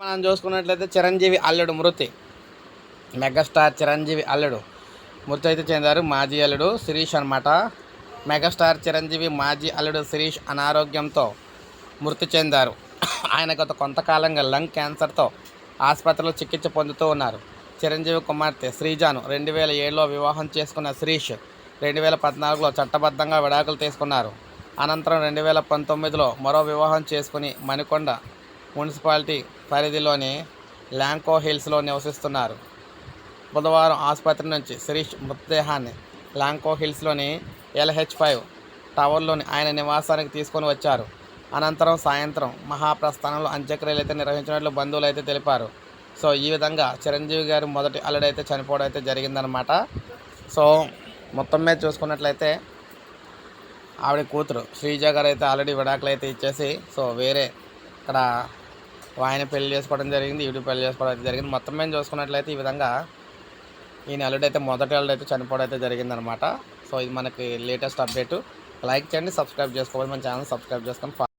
మనం చూసుకున్నట్లయితే చిరంజీవి అల్లుడు మృతి. మెగాస్టార్ చిరంజీవి అల్లుడు. మృతి అయితే చెందారు మాజీ అల్లుడు శిరీష్ అనమాట మెగాస్టార్ చిరంజీవి మాజీ అల్లుడు శిరీష్ అనారోగ్యంతో మృతి చెందారు. ఆయన గత కొంతకాలంగా లంగ్ క్యాన్సర్తో ఆసుపత్రిలో చికిత్స పొందుతూ ఉన్నారు. చిరంజీవి కుమార్తె శ్రీజాను రెండు వేల ఏడులో వివాహం చేసుకున్న శిరీష్ రెండు వేల పద్నాలుగులో చట్టబద్ధంగా విడాకులు తీసుకున్నారు. అనంతరం రెండు వేల పంతొమ్మిదిలో మరో వివాహం చేసుకుని మణికొండ మున్సిపాలిటీ పరిధిలోని ల్యాంకో హిల్స్లో నివసిస్తున్నారు. బుధవారం ఆసుపత్రి నుంచి శిరీష్ మృతదేహాన్ని ల్యాంకో హిల్స్లోని ఎల్హెచ్ ఫైవ్ టవర్లోని ఆయన నివాసానికి తీసుకొని వచ్చారు. అనంతరం సాయంత్రం మహాప్రస్థానంలో అంత్యక్రియలు అయితే నిర్వహించినట్లు బంధువులు అయితే తెలిపారు. సో ఈ విధంగా చిరంజీవి గారు మొదటి అల్లుడైతే చనిపోవడం అయితే జరిగిందనమాట సో మొత్తం మీద చూసుకున్నట్లయితే ఆవిడ కూతురు శ్రీజ గారు అయితే ఆల్రెడీ విడాకులు అయితే ఇచ్చేసి సో వేరే ఇక్కడ ఆయన పెళ్ళి చేసుకోవడం జరిగింది ఈవిడ పెళ్ళి చేసుకోవడం జరిగింది. మొత్తం మేము చూసుకున్నట్లయితే ఈ విధంగా ఈ అయితే మొదటి నెలడు అయితే చనిపోవడం అయితే జరిగిందనమాట సో ఇది మనకి లేటెస్ట్ అప్డేట్. లైక్ చేయండి సబ్స్క్రైబ్ చేసుకోవాలి. మన ఛానల్ సబ్స్క్రైబ్ చేసుకొని